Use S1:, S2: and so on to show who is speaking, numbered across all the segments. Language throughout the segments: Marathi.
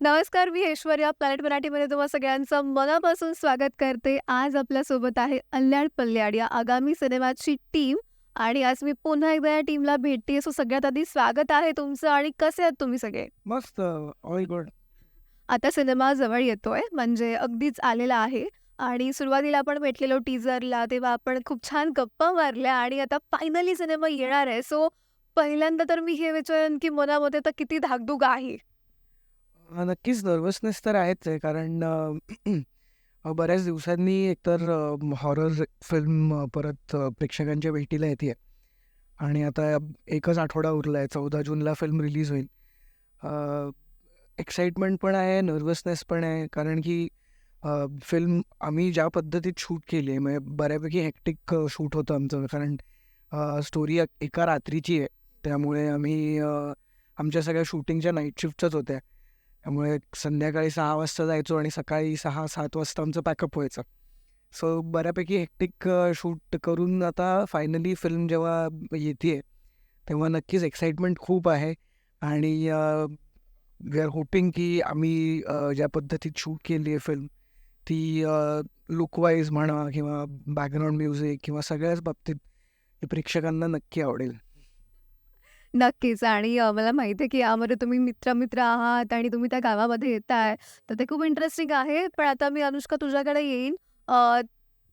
S1: नमस्कार, मी ऐश्वर्या प्लॅनेट मराठीमध्ये तुम्हा सगळ्यांचं मनापासून स्वागत करते. आज आपल्यासोबत आहे अल्याळ पल्याड या आगामी सिनेमाची टीम आणि आज मी पुन्हा एकदा या टीमला भेटते. सो सगळ्यात आधी स्वागत आहे तुमचं आणि कसे आहात तुम्ही सगळे?
S2: मस्त ऑल गुड.
S1: आता सिनेमा जवळ येतोय म्हणजे अगदीच आलेला आहे आणि सुरुवातीला आपण भेटलेलो टीझरला तेव्हा आपण खूप छान गप्पा मारल्या आणि आता फायनली सिनेमा येणार आहे. सो पहिल्यांदा तर मी हे विचारेन की मनामध्ये आता किती धाकधूक आहे?
S2: नक्कीच नर्व्हसनेस तर आहेच आहे कारण अ, बऱ्याच दिवसांनी एकतर हॉरर फिल्म परत अ, प्रेक्षकांच्या भेटीला येते आहे आणि आता एकच आठवडा उरला आहे. 14 जूनला फिल्म रिलीज होईल. एक्साइटमेंट पण आहे, नर्व्हसनेस पण आहे कारण की फिल्म आम्ही ज्या पद्धतीत शूट केली आहे म्हणजे बऱ्यापैकी हेक्टिक शूट होतं आमचं कारण स्टोरी एका रात्रीची आहे. त्यामुळे आम्ही अ, आमच्या सगळ्या शूटिंगच्या नाईट शिफ्टच्याच होत्या. त्यामुळे संध्याकाळी सहा वाजता जायचो आणि सकाळी 6-7 वाजता आमचं पॅकअप व्हायचं. सो बऱ्यापैकी हेक्टिक शूट करून आता फायनली फिल्म जेव्हा येते तेव्हा नक्कीच एक्साइटमेंट खूप आहे आणि वी आर होपिंग की आम्ही ज्या पद्धतीत शूट केली आहे फिल्म ती लुकवाईज म्हणा किंवा बॅकग्राऊंड म्युझिक किंवा सगळ्याच बाबतीत प्रेक्षकांना नक्की आवडेल.
S1: नक्कीच आणि अ, मला माहिती आहे की यामध्ये तुम्ही मित्र-मित्र आहात आणि तुम्ही त्या गावामध्ये येताय, तर ते खूप इंटरेस्टिंग आहे. पण आता मी अनुष्का तुझ्याकडे येईन. अ,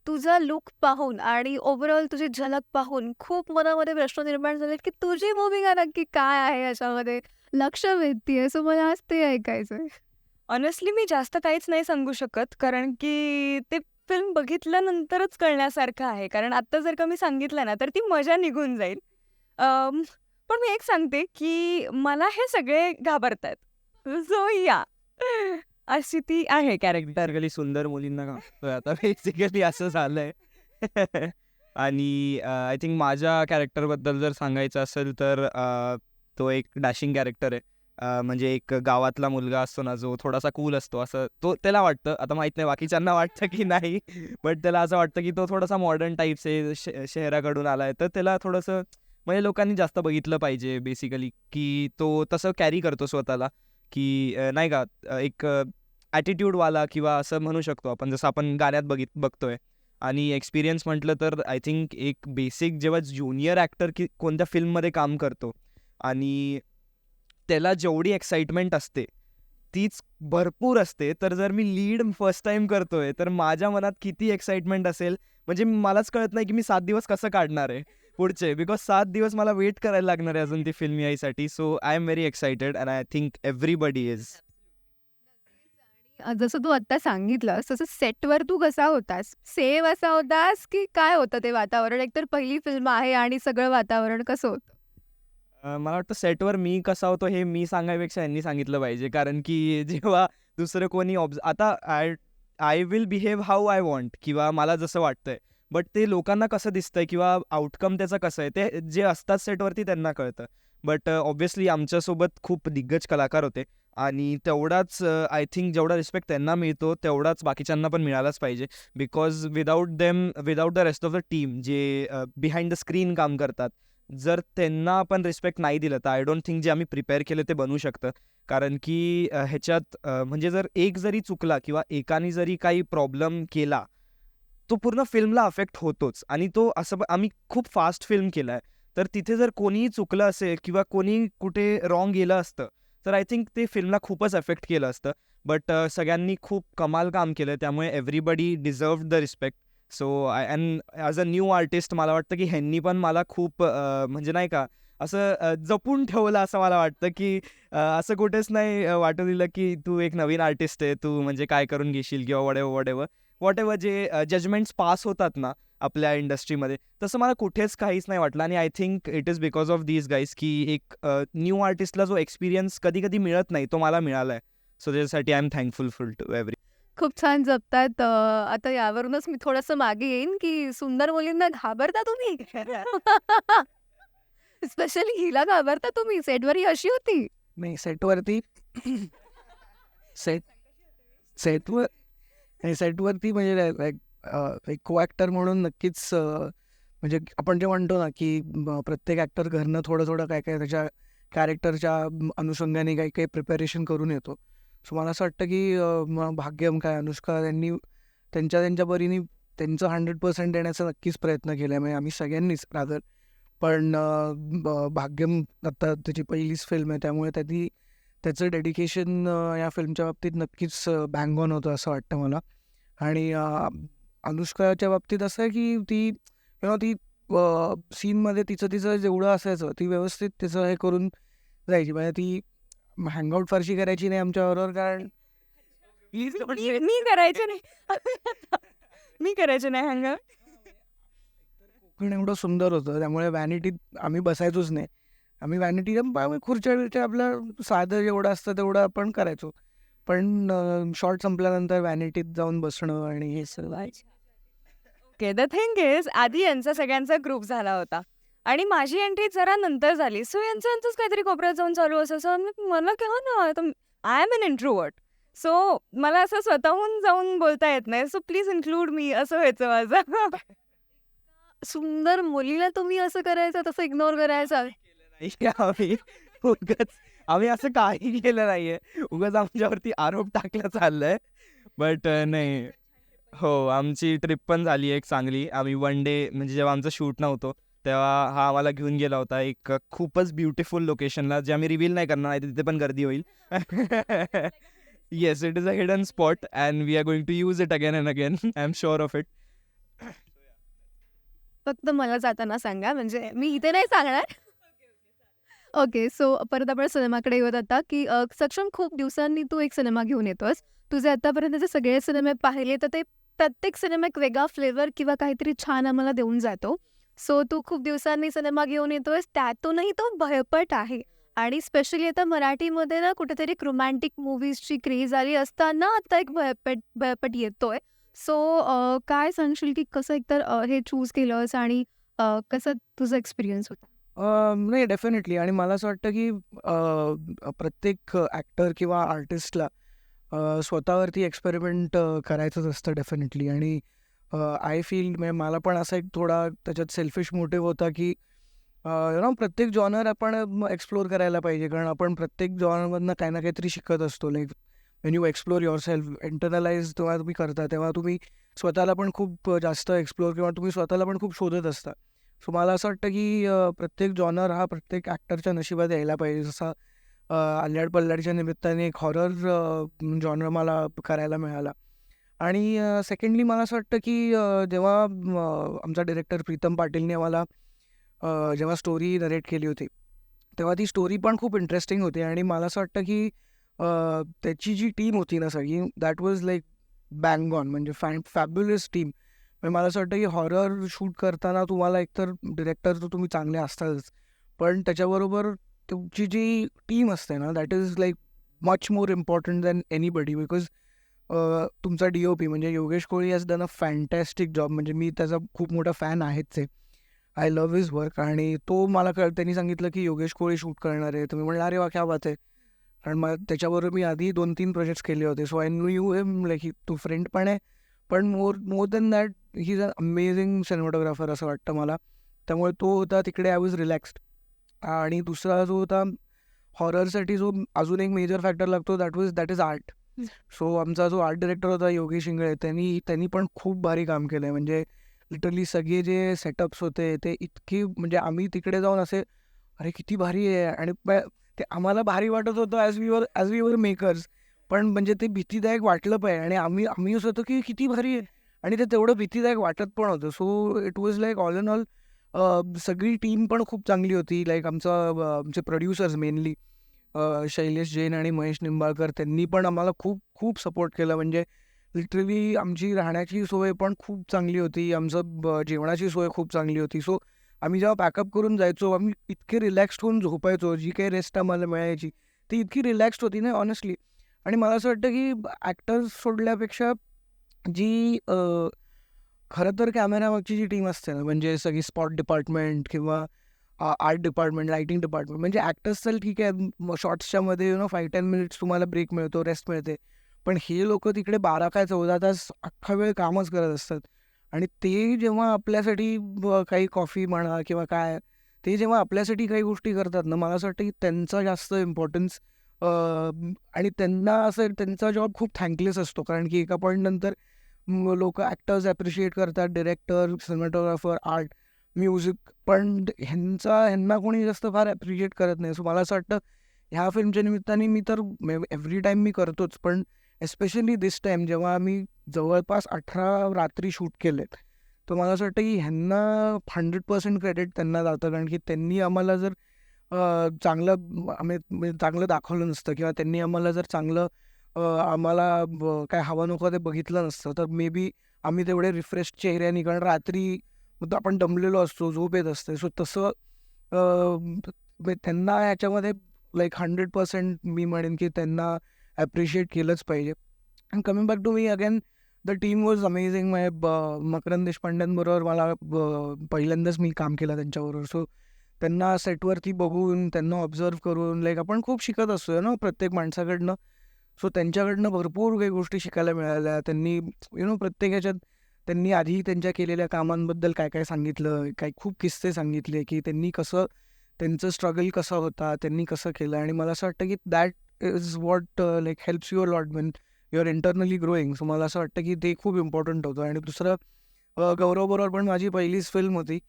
S1: तुझा लूक पाहून आणि ओव्हरऑल तुझी झलक पाहून खूप मनामध्ये प्रश्न निर्माण झालेत की तुझी भूमिका नक्की काय आहे याच्यामध्ये? लक्ष वेधतीये. सो मला आज ते ऐकायचंय.
S3: ऑनेस्टली मी जास्त काहीच नाही सांगू शकत, कारण की ते फिल्म बघितल्यानंतरच कळण्यासारखं आहे. कारण आत्ता जर का मी सांगितलं ना, तर ती मजा निघून जाईल. अं, पण मी एक सांगते, की मला हे सगळे घाबरतायत. सो या अशी ती आहे कॅरेक्टर.
S4: सुंदर मुलींना का आता बेसिकली असं झालंय. आणि आय थिंक माझ्या कॅरेक्टरबद्दल जर सांगायचं असेल तर तो एक डॅशिंग कॅरेक्टर आहे. म्हणजे एक गावातला मुलगा असतो ना, जो थोडासा कूल असतो असं तो त्याला वाटतं. आता माहीत नाही बाकीच्यांना वाटतं की नाही, बट त्याला असं वाटतं की तो थोडासा मॉडर्न टाईप्स आहे, श शहराकडून आहे तर त्याला थोडंसं म्हणजे लोकांनी जास्त बघितलं पाहिजे बेसिकली, की तो तसं कॅरी करतो स्वतःला, की नाही का एक ॲटिट्यूडवाला किंवा असं म्हणू शकतो आपण, जसं आपण गाण्यात बघित बघतोय. आणि एक्सपिरियन्स म्हटलं तर आय थिंक एक बेसिक जेव्हा ज्युनियर ॲक्टर की कोणत्या फिल्ममध्ये काम करतो आणि त्याला जेवढी एक्साइटमेंट असते, तीच भरपूर असते. तर जर मी लीड फर्स्ट टाईम करतोय, तर माझ्या मनात किती एक्साइटमेंट असेल, म्हणजे मलाच कळत नाही की मी सात दिवस कसं काढणार आहे पुढचे. बिकॉज 7 दिवस मला वेट करायला लागणार आहे अजून ती फिल्म यायसाठी. So I am very excited and I think everybody is.
S1: जसं तू आत्ता सांगितलंस, तसं सेटवर तू कसा होतास? सेम असा होतास की काय होतं ते वातावरण? एकतर पहिली फिल्म आहे आणि सगळं वातावरण कसं होतं?
S4: मला वाटतं सेटवर मी कसा होतो हे मी सांगायपेक्षा यांनी सांगितलं पाहिजे. कारण की जेव्हा दुसरं कोणी ऑब्झ आता I I will behave how I want किंवा मला जसं वाटतंय. बट ते लोकांना कसं दिसतंय किंवा आउटकम त्याचं कसं आहे, ते जे असतात सेटवरती त्यांना कळतं. बट ऑब्व्हियसली uh, आमच्यासोबत खूप दिग्गज कलाकार होते आणि तेवढाच uh, आय थिंक जेवढा रिस्पेक्ट त्यांना मिळतो, तेवढाच बाकीच्यांना पण मिळालाच पाहिजे. Because without them without the rest of the team जे बिहाइंड द स्क्रीन काम करतात, जर त्यांना आपण रिस्पेक्ट नाही दिलं, तर आय डोंट थिंक जे आम्ही प्रिपेअर केलं ते बनू शकतं. कारण की uh, ह्याच्यात म्हणजे जर एक जरी चुकला किंवा एकाने जरी काही प्रॉब्लेम केला, तो पूर्ण फिल्मला अफेक्ट होतोच आणि तो असं आम्ही खूप फास्ट फिल्म केलाय. तर तिथे जर कोणीही चुकलं असेल किंवा कोणी कुठे रॉंग गेलं असतं, तर आय थिंक ते फिल्मला खूपच अफेक्ट केलं असतं. बट सगळ्यांनी खूप कमाल काम केलं. त्यामुळे everybody deserve the respect. So I and as a new artist मला वाटतं की ह्यांनी पण मला खूप म्हणजे नाही का असं जपून ठेवलं असं मला वाटतं, की असं कुठेच नाही वाटू दिलं की तू एक नवीन आर्टिस्ट आहे, तू म्हणजे काय करून घेशील किंवा व्हॉटएव्हर, व्हॉटएव्हर. व्हॉटएव्हर जे जजमेंट्स पास होतात ना आपल्या इंडस्ट्रीमध्ये, तसं मला कुठेच काहीच नाही वाटलं आणि I think it is because of these guys की एक न्यू आर्टिस्टला जो एक्सपिरियन्स कधी-कधी मिळत नाही, तो मला मिळालाय. सो त्याच्यासाठी I am thankful full to every
S1: खूप छान जपतायत. अ, आता यावरूनच मी थोडंसं मागे येईन की सुंदर मुलींना घाबरता तुम्ही? स्पेशली हिला घाबरता तुम्ही? सेटवर ही अशी होती?
S2: नाही सेटवरती सेट सेटवर आणि सेटवरती म्हणजे लाइक एक को ॲक्टर म्हणून नक्कीच म्हणजे आपण जे म्हणतो ना, की प्रत्येक ॲक्टर घरनं थोडं-थोडं काय-काय त्याच्या कॅरेक्टरच्या अनुषंगाने काही-काही प्रिपरेशन करून येतो. सो मला असं वाटतं की भाग्यम काय अनुष्का त्यांनी त्यांच्या त्यांच्या परीने त्यांचं हंड्रेड पर्सेंट देण्याचा नक्कीच प्रयत्न केला आहे म्हणजे आम्ही सगळ्यांनीच रादर पण भाग्यम आता त्याची पहिलीच फिल्म आहे त्यामुळे त्यांनी त्याचं डेडिकेशन या फिल्मच्या बाबतीत नक्कीच बँग ऑन होतं असं वाटतं मला. आणि अनुष्काच्या बाबतीत असं आहे की ती यु नो ती सीनमध्ये तिचं तिचं जेवढं असायचं ती व्यवस्थित तिचं हे करून जायची. म्हणजे ती हँगआउट फारशी करायची नाही आमच्याबरोबर कारण
S3: मी करायचे नाही. मी करायचे नाही हँगर
S2: कोकण एवढं सुंदर होतं त्यामुळे व्हॅनिटीत आम्ही बसायचोच नाही. आम्ही व्हॅनिटी आम्ही खुर्च्या बिर्च्या आपलं साधं जेवढं असतं तेवढं आपण करायचो. पण शॉर्ट संपल्यानंतर व्हॅनिटीत जाऊन बसणं आणि हे सगळं.
S3: ओके द थिंग इज आधी यांचा सगळ्यांचा ग्रुप झाला होता. आणि माझी एंट्री जरा नंतर झाली. सो यांचं यांचंच काहीतरी कोपऱ्यात जाऊन चालू असायचं मला केव्हा ना I am an introvert so मला असं स्वतःहून जाऊन बोलता येत नाही. सो प्लीज इन्क्लूड मी असं व्हायचं माझं.
S1: सुंदर मुलीला तुम्ही असं करायचं तसं इग्नोर करायचं.
S4: आम्ही उगाच आम्ही असं काही केलं नाहीये. उगाच आमच्यावरती आरोप टाकला चाललाय. बट नाही. हो आमची ट्रिप पण झाली एक चांगली. आम्ही वन डे म्हणजे जेव्हा आमचं शूट नव्हतं तेव्हा हा आम्हाला घेऊन गेला होता एक खूपच ब्युटिफुल लोकेशनला जे आम्ही रिव्हील नाही करणार नाही तिथे पण गर्दी होईल. Yes it is a hidden spot and we are going to use it again and again I am sure of it
S1: फक्त मला जाताना सांगा म्हणजे मी इथे नाही सांगणार. ओके सो परत आपण सिनेमाकडे येऊयात आता की अ, सक्षम खूप दिवसांनी तू एक सिनेमा घेऊन येतोस. तुझे आतापर्यंतचे सगळे सिनेमे पाहिले तर ते प्रत्येक सिनेमा एक वेगळा फ्लेवर किंवा काहीतरी छान आम्हाला देऊन जातो. सो तू खूप दिवसांनी सिनेमा घेऊन येतोयस त्यातूनही तो भयपट आहे. आणि स्पेशली आता मराठीमध्ये ना कुठेतरी रोमॅन्टिक मूवीजची क्रेज आली असताना आता एक भयपट भयपट येतोय. सो काय सांगशील की कसं एकतर अ, हे चूज केलंस आणि अ, कसं तुझा एक्सपिरियन्स होता?
S2: नाही डेफिनेटली. आणि मला असं वाटतं की प्रत्येक ॲक्टर किंवा आर्टिस्टला स्वतःवरती एक्सपेरिमेंट करायचंच असतं डेफिनेटली. आणि आय फील म्हणजे मला पण असा एक थोडा त्याच्यात सेल्फिश मोटिव्ह होता की यु नो प्रत्येक जॉनर आपण एक्सप्लोर करायला पाहिजे. कारण आपण प्रत्येक जॉनरमधनं काही ना काहीतरी शिकत असतो. Like when you explore yourself internalise तेव्हा तुम्ही करता तेव्हा तुम्ही स्वतःला पण खूप जास्त एक्सप्लोर किंवा तुम्ही स्वतःला पण खूप शोधत असता. सो मला असं वाटतं की प्रत्येक जॉनर हा प्रत्येक ॲक्टरच्या नशिबात यायला पाहिजे. जसा अ, अल्ल्याड पल्ल्याडच्या निमित्ताने एक हॉरर जॉनर मला करायला मिळाला. आणि सेकंडली मला असं वाटतं की जेव्हा आमचा डिरेक्टर प्रीतम पाटीलने मला जेव्हा स्टोरी नरेट केली होती तेव्हा ती स्टोरी पण खूप इंटरेस्टिंग होती. आणि मला असं वाटतं की त्याची जी टीम होती ना सगळी that was like bang on म्हणजे फॅ फॅब्युलस टीम म्हणजे मला असं वाटतं की हॉरर शूट करताना तुम्हाला एकतर डिरेक्टर तर तुम्ही चांगले असतातच. पण त्याच्याबरोबर तुमची जी टीम असते ना that is like much more important than anybody because तुमचा डी ओ पी म्हणजे Yogesh Koli has done a fantastic job म्हणजे मी त्याचा खूप मोठा फॅन आहेच आहे. आय लव्ह हिज वर्क आणि तो मला कळ त्यांनी सांगितलं की योगेश कोळी शूट करणार आहे. तुम्ही मी अरे वा क्या बात आहे. कारण मग त्याच्याबरोबर मी आधी दोन तीन प्रोजेक्ट्स केले होते. So I knew you am like Tu friend पण आहे. पण more more than that he is a amazing cinematographer असं वाटतं मला. त्यामुळे तो होता तिकडे आय वॉज रिलॅक्स्ड आणि दुसरा जो होता हॉररसाठी जो अजून एक मेजर फॅक्टर लागतो that was that is art so आमचा जो आर्ट डिरेक्टर होता योगेश इंगळे त्यांनी त्यांनी पण खूप भारी काम केलं आहे म्हणजे लिटरली सगळे जे सेटअप्स होते ते इतके म्हणजे आम्ही तिकडे जाऊन असे अरे किती भारी आहे. आणि ते आम्हाला भारी वाटत होतं as we were as we were makers पण म्हणजे ते भीतीदायक वाटलं पाहिजे आणि आम्ही आम्ही असं होतं की किती भारी आहे. आणि ते तेवढं भीतीदायक वाटत पण होतं. So it was like all in all सगळी टीम पण खूप चांगली होती. लाईक आमचा आमचे प्रोड्युसर्स मेनली शैलेश जैन आणि महेश निंबाळकर त्यांनी पण आम्हाला खूप खूप सपोर्ट केला. म्हणजे लिटरली आमची राहण्याची सोय पण खूप चांगली होती. आमचं ब- जेवणाची सोय खूप चांगली होती. सो आम्ही जेव्हा पॅकअप करून जायचो आम्ही इतके रिलॅक्स्ड होऊन झोपायचो. जी काही रेस्ट आम्हाला मिळायची ती इतकी रिलॅक्स्ड होती ना ऑनेस्टली आणि मला असं वाटतं की ॲक्टर्स सोडल्यापेक्षा जी खरं तर कॅमेरामागची जी टीम असते ना म्हणजे सगळी स्पॉट डिपार्टमेंट किंवा आर्ट डिपार्टमेंट लायटिंग डिपार्टमेंट म्हणजे ॲक्टर्स तर ठीक आहे शॉर्ट्सच्या मध्ये you know five ten minutes तुम्हाला ब्रेक मिळतो रेस्ट मिळते. पण हे लोक तिकडे बारा काय चौदा तास अख्खा वेळ कामच करत असतात. आणि ते जेव्हा आपल्यासाठी काही कॉफी म्हणा किंवा काय ते जेव्हा आपल्यासाठी काही गोष्टी करतात ना मला असं वाटतं की त्यांचा जास्त इम्पॉर्टन्स आणि त्यांना असं त्यांचा जॉब खूप थँकलेस असतो. कारण की एका पॉईंट नंतर लोक ॲक्टर्स ॲप्रिशिएट करतात डिरेक्टर सिनेमॅटोग्राफर आर्ट म्युझिक पण ह्यांचा ह्यांना कोणी जास्त फार ॲप्रिशिएट करत नाही. सो मला असं वाटतं ह्या फिल्मच्या निमित्ताने मी तर एव्हरी टाईम मी करतोच. पण एस्पेशली दिस टाईम जेव्हा आम्ही जवळपास अठरा रात्री शूट केलेत तर मला असं वाटतं की ह्यांना हंड्रेड पर्सेंट क्रेडिट त्यांना जातं. कारण की त्यांनी आम्हाला जर चांगलं आम्ही चांगलं दाखवलं नसतं किंवा त्यांनी आम्हाला जर चांगलं आम्हाला काय हवा नको ते बघितलं नसतं तर मे बी आम्ही तेवढे रिफ्रेश चेहऱ्याने कारण रात्री आपण दमलेलो असतो झोप येत असते. सो तसं त्यांना ह्याच्यामध्ये लाईक हंड्रेड पर्सेंट मी म्हणेन की त्यांना ॲप्रिशिएट केलंच पाहिजे. And coming back to me again the team was amazing म्हणजे ब- मकरंद देशपांड्यांबरोबर मला पहिल्यांदाच मी काम केलं त्यांच्याबरोबर. सो त्यांना सेटवरती बघून त्यांना ऑब्झर्व करून लाईक आपण खूप शिकत असतो ना प्रत्येक माणसाकडनं. सो त्यांच्याकडनं भरपूर काही गोष्टी शिकायला मिळाल्या. त्यांनी यु नो प्रत्येक ह्याच्यात त्यांनी आधी त्यांच्या केलेल्या कामांबद्दल काय काय सांगितलं? काय खूप किस्से सांगितले की त्यांनी कसं त्यांचं स्ट्रगल कसं होता? त्यांनी कसं केलं? आणि मला असं वाटतं की that is what like helps your lot when your internally growing so मला असं वाटतं की ते खूप इम्पॉर्टंट होतं. आणि दुसरं गौरवबरोबर पण माझी पहिलीच फिल्म होती.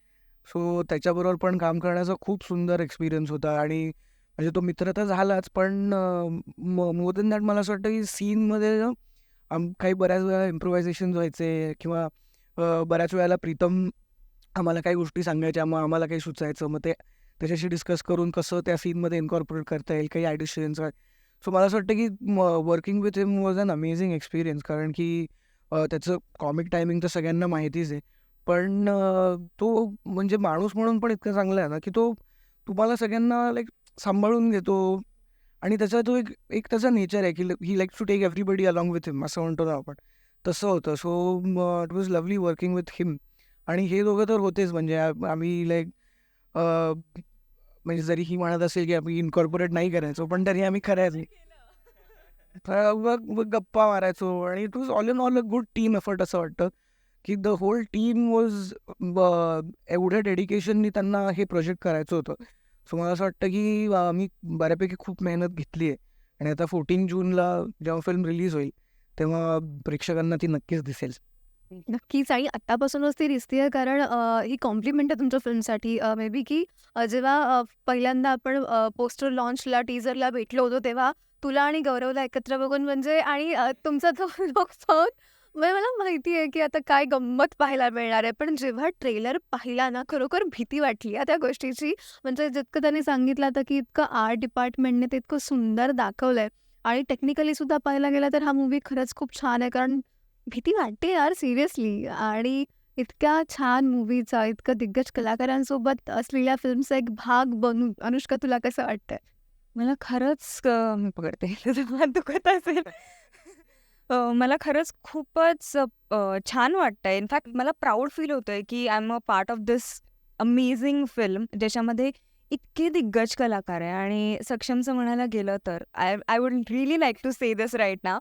S2: सो त्याच्याबरोबर पण काम करण्याचा खूप सुंदर एक्सपिरियन्स होता आणि म्हणजे तो मित्र तर झालाच पण मोर दॅट मला असं वाटतं की सीनमध्ये काही बऱ्याच वेळा इम्प्रोव्हायझेशन व्हायचे किंवा बऱ्याच वेळेला प्रीतम आम्हाला काही गोष्टी सांगायच्या मग आम्हाला काही सुचायचं मग ते त्याच्याशी डिस्कस करून कसं त्या सीनमध्ये इन्कॉर्पोरेट करता येईल काही ॲडिशन्स सो मला असं वाटतं की working with him was an amazing experience कारण की त्याचं कॉमिक टायमिंग तर सगळ्यांना माहितीच आहे. पण तो म्हणजे माणूस म्हणून पण इतका चांगला आहे ना की तो तुम्हाला सगळ्यांना लाईक सांभाळून घेतो. आणि त्याचा तो एक एक त्याचा नेचर आहे की he like to take everybody along with him असं म्हणतो ना आपण. तसं होतं. So it was lovely working with him आणि हे दोघं तर होतेच म्हणजे आम्ही लाईक म्हणजे जरी ही म्हणत असेल की आम्ही इन्कॉर्पोरेट नाही करायचो पण तरी आम्ही करायचो मग गप्पा मारायचो. आणि it was all in all a good team effort असं वाटतं. की द होल टीम वॉज एवढ्या डेडिकेशननी त्यांना हे प्रोजेक्ट करायचं होतं. सो मला असं वाटतं की मी आम्ही बऱ्यापैकी खूप मेहनत घेतली आहे. आणि आता फोर्टीन जूनला जेव्हा फिल्म रिलीज होईल तेव्हा प्रेक्षकांना ती नक्कीच दिसेल.
S1: नक्कीच. आणि आत्तापासूनच ती दिसतीये कारण ही कॉम्प्लिमेंट आहे तुमच्या फिल्मसाठी मे बी की जेव्हा पहिल्यांदा आपण पोस्टर लॉन्चला टीजरला भेटलो होतो तेव्हा तुला आणि गौरवला एकत्र बघून म्हणजे आणि तुमचा तो लुक मला माहिती आहे की आता काय गंमत पाहायला मिळणार आहे. पण जेव्हा ट्रेलर पाहिला ना खरोखर भीती वाटली त्या गोष्टीची. म्हणजे जितकं त्यांनी सांगितलं होतं की इतकं आर्ट डिपार्टमेंटने ते इतकं सुंदर दाखवलंय. आणि टेक्निकली सुद्धा पाहायला गेलं तर हा मूवी खरंच खूप छान आहे. कारण भीती वाटते यार सिरियसली. आणि इतक्या छान मूवीचा इतकं दिग्गज कलाकारांसोबत असलेल्या फिल्मचा एक भाग बनू अनुष्का तुला कसं वाटतंय?
S3: मला खरंच मी पकडते. तुझं दुखत असेल. अ, मला खरंच खूपच अ, छान वाटतंय. इनफॅक्ट मला प्राऊड फील होतंय की I am a part of this amazing film ज्याच्यामध्ये इतके दिग्गज कलाकार आहे आणि सक्षमचं म्हणायला गेलं तर I I would really like to say this right ना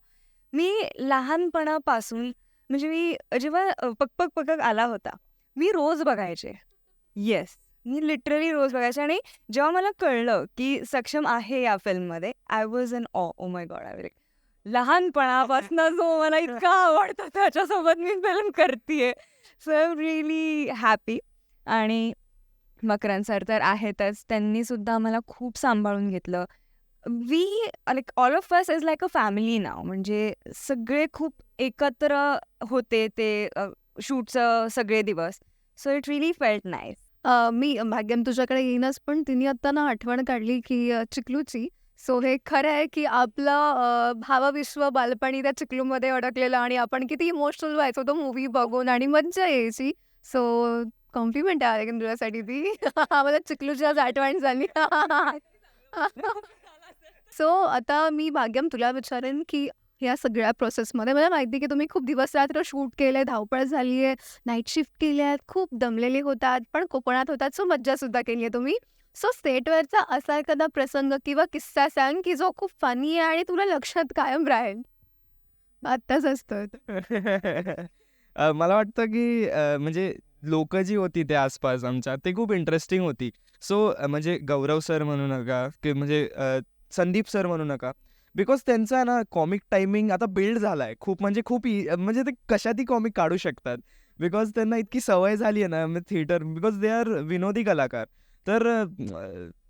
S3: मी लहानपणापासून म्हणजे मी जेव्हा अ, पक पक पकक आला होता मी रोज बघायचे. येस मी लिटरली रोज बघायचे आणि जेव्हा मला कळलं की सक्षम आहे या फिल्ममध्ये I was in awe oh my god I लहानपणापासून जो मला इतका आवडतो त्याच्यासोबत मी फिल्म करते सो एम रिअली हॅपी आणि मकरन सर तर आहेतच. त्यांनी सुद्धा मला खूप सांभाळून घेतलं. We like all of us is like a family नाव म्हणजे सगळे खूप एकत्र होते ते शूटचं सगळे दिवस. So it really felt nice
S1: मी भाग्यम तुझ्याकडे येईनच पण तिने आत्ता ना आठवण काढली की चिकलूची सो हे खरं आहे की आपलं अ, भावविश्व बालपणी त्या चिकलूमध्ये अडकलेलं आणि आपण किती इमोशनल व्हायचो तो मूवी बघून आणि मज्जा यायची. सो कॉम्प्लिमेंट आहे की तुझ्यासाठी ती. मला चिकलूची आज आठवण झाली. सो आता मी भाग्यम तुला विचारेन की या सगळ्या प्रोसेसमध्ये मला माहिती आहे की तुम्ही खूप दिवस रात्र शूट केलंय धावपळ झाली आहे नाईट शिफ्ट केली आहेत खूप दमलेले होतात पण कोकणात होतात सो मज्जासुद्धा केली आहे तुम्ही. सो सेटवरचा असा एखादा प्रसंग किंवा किस्सा सांग की जो खूप फनी आहे आणि तुला लक्षात कायम राहील. आत्ताच असतो
S4: अ, मला वाटतं की अ, म्हणजे लोक जी होती ते आसपास आमच्या ते खूप इंटरेस्टिंग होती. सो म्हणजे गौरव सर म्हणू नका की म्हणजे अ, संदीप सर म्हणू नका. बिकॉज त्यांचा ना कॉमिक टायमिंग आता बिल्ड झाला आहे खूप म्हणजे खूप इ- म्हणजे ते कशातही कॉमिक काढू शकतात. बिकॉज त्यांना इतकी सवय झाली आहे ना थिएटर बिकॉज दे आर विनोदी कलाकार. तर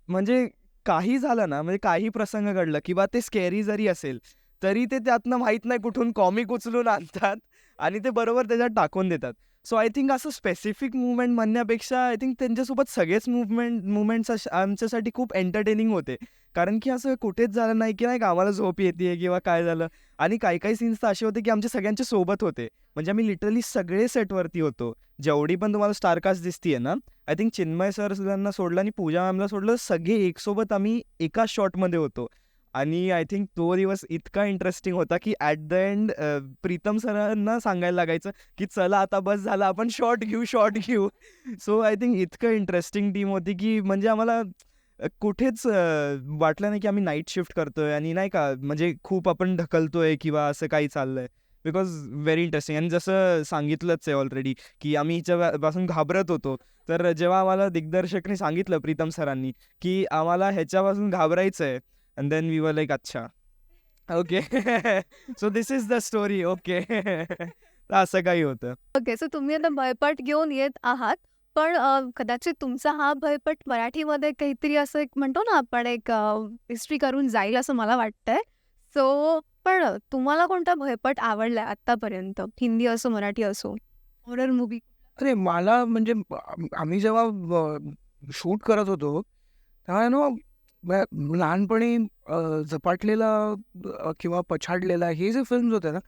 S4: म्हणजे काही झालं ना म्हणजे काही प्रसंग घडलं किंवा ते स्केरी जरी असेल तरी ते त्यातनं माहीत नाही कुठून कॉमिक उचलून आणतात आणि ते बरोबर त्याच्यात टाकून देतात. सो आय थिंक असं स्पेसिफिक मुवमेंट म्हणण्यापेक्षा आय थिंक त्यांच्यासोबत सगळेच मुवमेंट मुवमेंट्स आमच्यासाठी खूप एंटरटेनिंग होते. कारण की असं कुठेच झालं नाही की नाही का आम्हाला झोप येते किंवा काय झालं. आणि काही काही सीन्स तर असे होते की आमचे सगळ्यांच्या सोबत होते. म्हणजे आम्ही लिटरली सगळे सेटवरती होतो. जेवढी पण तुम्हाला स्टारकास्ट दिसतीये ना आय थिंक चिन्मय सरांना सोडलं आणि पूजा मॅमला सोडलं. सगळे एकसोबत आम्ही एका शॉटमध्ये होतो. आणि आय थिंक तो दिवस इतका इंटरेस्टिंग होता की ॲट द एंड प्रीतम सरांना सांगायला लागायचं की चला आता बस झालं आपण शॉट घेऊ शॉट घेऊ. सो आय थिंक इतकं इंटरेस्टिंग टीम होती की म्हणजे आम्हाला कुठेच वाटलं नाही की आम्ही नाईट शिफ्ट करतोय. आणि नाही का म्हणजे खूप आपण ढकलतोय किंवा असं काही चाललंय. बिकॉज व्हेरी इंटरेस्टिंग आणि जसं सांगितलंच आहे ऑलरेडी की आम्ही हिच्या पासून घाबरत होतो. तर जेव्हा आम्हाला दिग्दर्शकने सांगितलं प्रीतम सरांनी की आम्हाला ह्याच्यापासून घाबरायचं आहे and then we were like अच्छा. Okay so this is the story okay तर असं काही होतं.
S1: ओके सो तुम्ही आता भयपट घेऊन येत आहात पण कदाचित तुमचा हा भयपट मराठीमध्ये काहीतरी असं एक म्हणतो ना आपण एक हिस्ट्री करून जाईल असं मला वाटतंय. सो पण तुम्हाला कोणता भयपट आवडलाय आतापर्यंत हिंदी असो मराठी असो? हॉरर मूवी
S2: अरे मला म्हणजे आम्ही जेव्हा शूट करत होतो तेव्हा नो लहानपणी झपाटलेला किंवा पछाडलेला हे जे फिल्म्स होते ना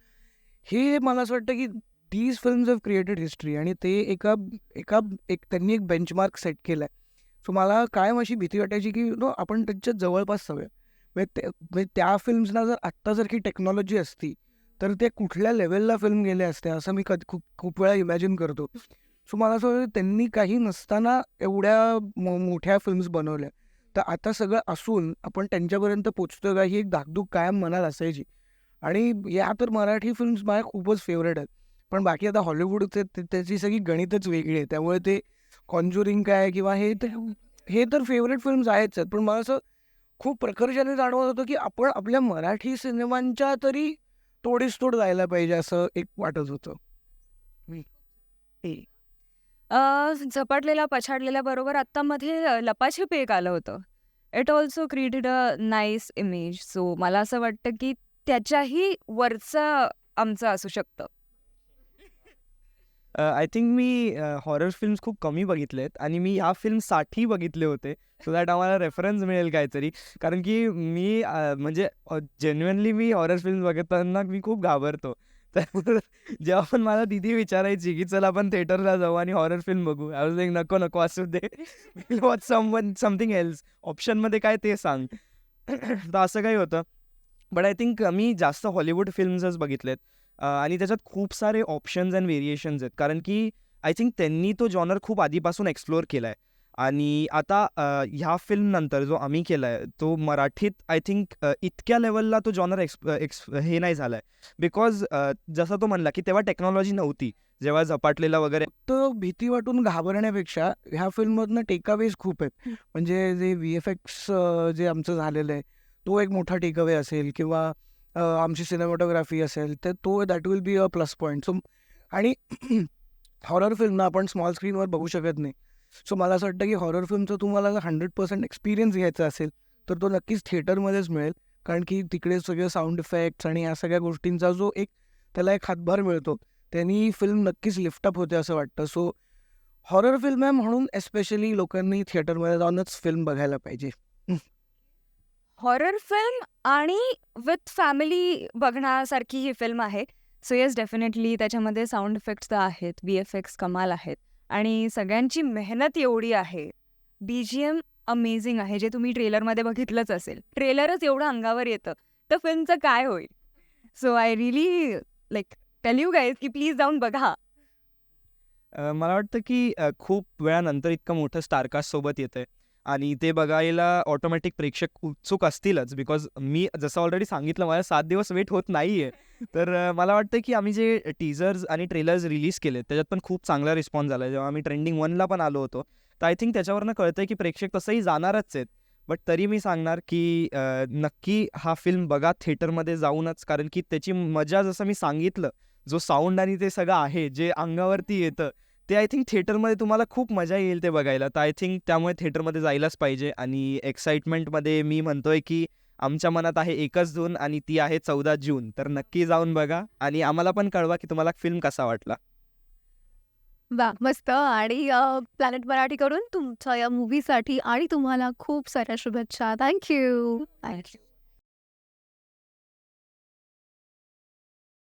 S2: हे मला असं वाटतं की these films have created history आणि ते एका एका एक त्यांनी एक बेंचमार्क सेट केला आहे सो मला कायम अशी भीती वाटायची की नो आपण त्यांच्या जवळपास जाऊया म्हणजे ते- म्हणजे त्या फिल्म्सना जर आत्ता जर की टेक्नॉलॉजी असती तर ते कुठल्या लेवलला फिल्म गेले असते असं मी कधी खूप खूप वेळा इमॅजिन करतो. सो मला असं वाटतं त्यांनी काही नसताना एवढ्या मो मोठ्या फिल्म्स बनवल्या. तर आता सगळं असून आपण त्यांच्यापर्यंत पोचतो का ही एक धाकधूक कायम मनात असायची. आणि या तर मराठी फिल्म्स माझ्या खूपच फेवरेट आहेत. पण बाकी आता हॉलिवूडचे त्याची सगळी गणितच वेगळी आहे. त्यामुळे ते कॉन्ज्युरिंग काय किंवा हे तर हे तर फेवरेट फिल्म्स आहेच आहेत. पण मला असं खूप प्रकर्षाने जाणवत होतं की आपण आपल्या मराठी सिनेमांच्या तरी तोडीस तोड जायला पाहिजे असं एक वाटत होतं.
S3: झपाटलेल्या पछाडलेल्या बरोबर आत्ता मध्ये लपाछपी एक आलं होतं. It also created a nice image so मला असं वाटतं की त्याच्याही वरचं आमचं असू शकतं.
S4: आय थिंक मी हॉरर फिल्म्स खूप कमी बघितलेत आणि मी ह्या फिल्मसाठी बघितले होते सो दॅट आम्हाला रेफरन्स मिळेल काहीतरी. कारण की मी म्हणजे जेन्युअनली मी हॉरर फिल्म बघताना मी खूप घाबरतो. तर जेव्हा पण मला दिदी विचारायची की चल आपण थिएटरला जाऊ आणि हॉरर फिल्म बघू. आय वॉज लाईक नको नको असू दे. Watch some one something else ऑप्शनमध्ये काय ते सांग. तर असं काही होतं. बट आय थिंक मी जास्त हॉलिवूड फिल्म्सच बघितलेत. आणि त्याच्यात खूप सारे ऑप्शन्स अँड व्हेरिएशन्स आहेत. कारण की आय थिंक त्यांनी तो जॉनर खूप आधीपासून एक्सप्लोअर केला आहे आणि आता ह्या फिल्म नंतर जो आम्ही केला आहे तो मराठीत आय थिंक इतक्या लेवलला तो जॉनर एक्स एक्स हे नाही झाला आहे बिकॉज जसा तो म्हणला की तेव्हा टेक्नॉलॉजी नव्हती. जेव्हा झपाटलेला वगैरे
S2: तर भीती वाटून घाबरण्यापेक्षा ह्या फिल्ममधनं टेकअवेज खूप आहेत. म्हणजे जे व्ही एफ एक्स जे आमचं झालेलं आहे तो एक मोठा टेकअवे असेल किंवा आमची सिनेमॅटोग्राफी असेल तर तो that will be a plus point so आणि हॉरर फिल्मना आपण स्मॉल स्क्रीनवर बघू शकत नाही. सो मला असं वाटतं की हॉरर फिल्मचं तुम्हाला जर हंड्रेड पर्सेंट एक्सपिरियन्स घ्यायचा असेल तर तो नक्कीच थिएटरमध्येच मिळेल. कारण की तिकडे सगळे साऊंड इफेक्ट्स आणि या सगळ्या गोष्टींचा जो एक त्याला एक हातभार मिळतो त्यांनी फिल्म नक्कीच लिफ्टअप होते असं वाटतं. सो हॉरर फिल्म आहे म्हणून एस्पेशली लोकांनी थिएटरमध्ये जाऊनच फिल्म बघायला पाहिजे.
S3: हॉरर फिल्म आणि विथ फॅमिली बघण्यासारखी ही फिल्म आहे. सो येस डेफिनेटली त्याच्यामध्ये साऊंड इफेक्ट्स तर आहेत बी एफ एक्स कमाल आहेत. आणि सगळ्यांची मेहनत एवढी आहे. बी जी एम अमेझिंग आहे जे तुम्ही ट्रेलरमध्ये बघितलंच असेल. ट्रेलरच एवढं अंगावर येतं. तर फिल्मचं काय होईल? So I really like tell you guys की प्लीज जाऊन बघा.
S4: मला वाटतं की खूप वेळानंतर इतकं मोठं स्टारकास्ट सोबत येतंय. आणि ते बघायला ऑटोमॅटिक प्रेक्षक उत्सुक असतीलच बिकॉज मी जसं ऑलरेडी सांगितलं मला सात दिवस वेट होत नाही आहे तर मला वाटतं की आम्ही जे टीजर्स आणि ट्रेलर्स रिलीज केले त्याच्यात पण खूप चांगला रिस्पॉन्स झाला जेव्हा आम्ही ट्रेंडिंग वनला पण आलो होतो तर आय थिंक त्याच्यावरनं कळतं की प्रेक्षक तसंही जाणारच आहेत. बट तरी मी सांगणार की नक्की हा फिल्म बघा थिएटरमध्ये जाऊनच कारण की त्याची मजा जसं मी सांगितलं जो साऊंड आणि ते सगळं आहे जे अंगावरती येतं ते आय थिंक थिएटरमध्ये तुम्हाला खूप मजा येईल ते बघायला. तर आय थिंक त्यामुळे थिएटरमध्ये जायलाच पाहिजे. आणि एक्साइटमेंटमध्ये मी म्हणतोय की आमच्या मनात आहे एकच जून आणि ती आहे चौदा जून. तर नक्की जाऊन बघा. आणि आम्हाला पण कळवा की तुम्हाला फिल्म कसा वाटला.
S1: वा मस्त. आणि प्लॅनेट मराठीकडून तुमच्या या मूवीसाठी आणि तुम्हाला खूप साऱ्या शुभेच्छा. Thank you thank you